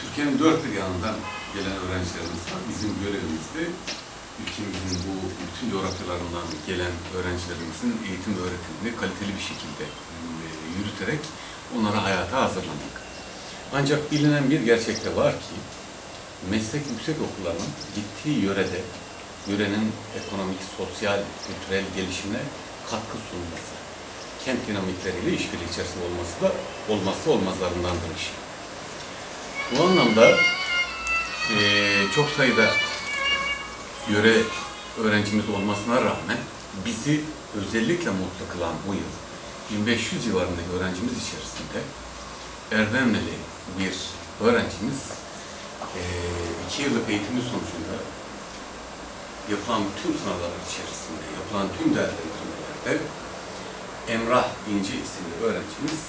Türkiye'nin dört bir yanından gelen öğrencilerimiz var. Bizim görevimiz de ülkemizin bu bütün coğrafyalarından gelen öğrencilerimizin eğitim öğretimini kaliteli bir şekilde e, yürüterek onlara hayata hazırlamak. Ancak bilinen bir gerçek de var ki meslek yüksek okullarının gittiği yörede yörenin ekonomik, sosyal, kültürel gelişimine katkı sunması, kent dinamikleriyle işbirliği içerisinde olması da olmazsa olmazlarındandır işin. Bu anlamda eee, çok sayıda yöre öğrencimiz olmasına rağmen bizi özellikle mutlu kılan bu yıl 1500 civarındaki öğrencimiz içerisinde Erdemli bir öğrencimiz eee, iki yıllık eğitimi sonucunda yapılan tüm sınavlar içerisinde, yapılan tüm değerlendirmelerde Emrah İnci isimli öğrencimiz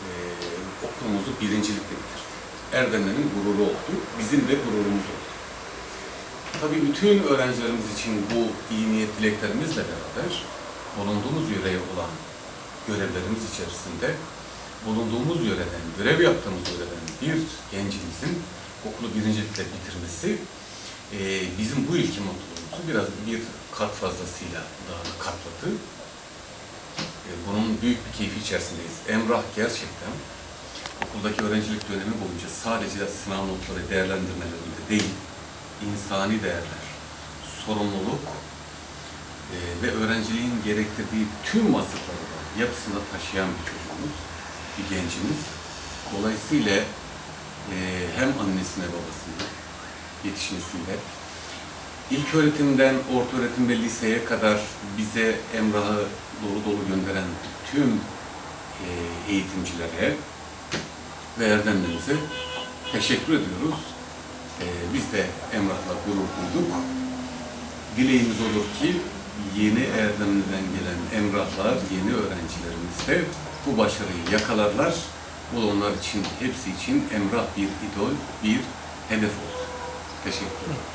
eee okulumuzu birincilikle bitirdi. Erdemli'nin gururu oldu, bizim de gururumuz oldu. Tabii bütün öğrencilerimiz için bu iyi niyet dileklerimizle beraber bulunduğumuz yöreye olan görevlerimiz içerisinde bulunduğumuz yöreden, görev yaptığımız yöreden bir gencimizin okulu birincilikle bitirmesi eee, bizim bu ilki mutluluğumuzu biraz bir kat fazlasıyla daha da katladı. E, Bunun büyük bir keyfi içerisindeyiz. Emrah gerçekten okuldaki öğrencilik dönemi boyunca sadece sınav notları değerlendirmelerinde değil, insani değerler, sorumluluk e, ve öğrenciliğin gerektirdiği tüm vasıfları da yapısında taşıyan bir çocuğumuz, bir gencimiz. Dolayısıyla e, hem annesine babasına yetişmesinde, ilk öğretimden orta öğretim ve liseye kadar bize Emrah'ı dolu dolu gönderen tüm e, eğitimcilere ve Erdemlerimize teşekkür ediyoruz. E, biz de Emrah'la gurur duyduk. Dileğimiz olur ki yeni Erdemli'den gelen Emrahlar, yeni öğrencilerimiz de bu başarıyı yakalarlar. Bu onlar için, hepsi için Emrah bir idol, bir hedef olur. Teşekkür ederim.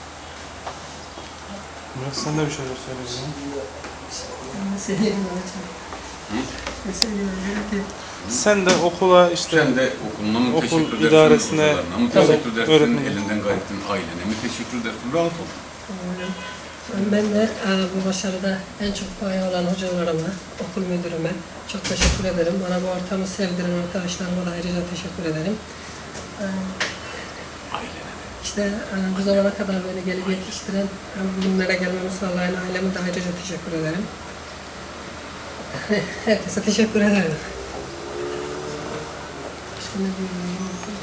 Murat sen de bir şeyler söyleyeceksin. Söyleyeyim hocam? Sen de okula işte Sen de okuluna mı Okul teşekkür edersin, idaresine, hocalarına mı teşekkür edersin, öğretmenine. elinden gayretin ailene mi teşekkür edersin, rahat ol. Ben de e, bu başarıda en çok payı olan hocalarıma, okul müdürüme çok teşekkür ederim. Bana bu ortamı sevdiren arkadaşlarıma da ayrıca teşekkür ederim. E, Ailene. İşte e, bu zamana kadar beni gelip yetiştiren, bugünlere gelmemi sağlayan aileme de ayrıca teşekkür ederim. Herkese teşekkür ederim. Diyeyim?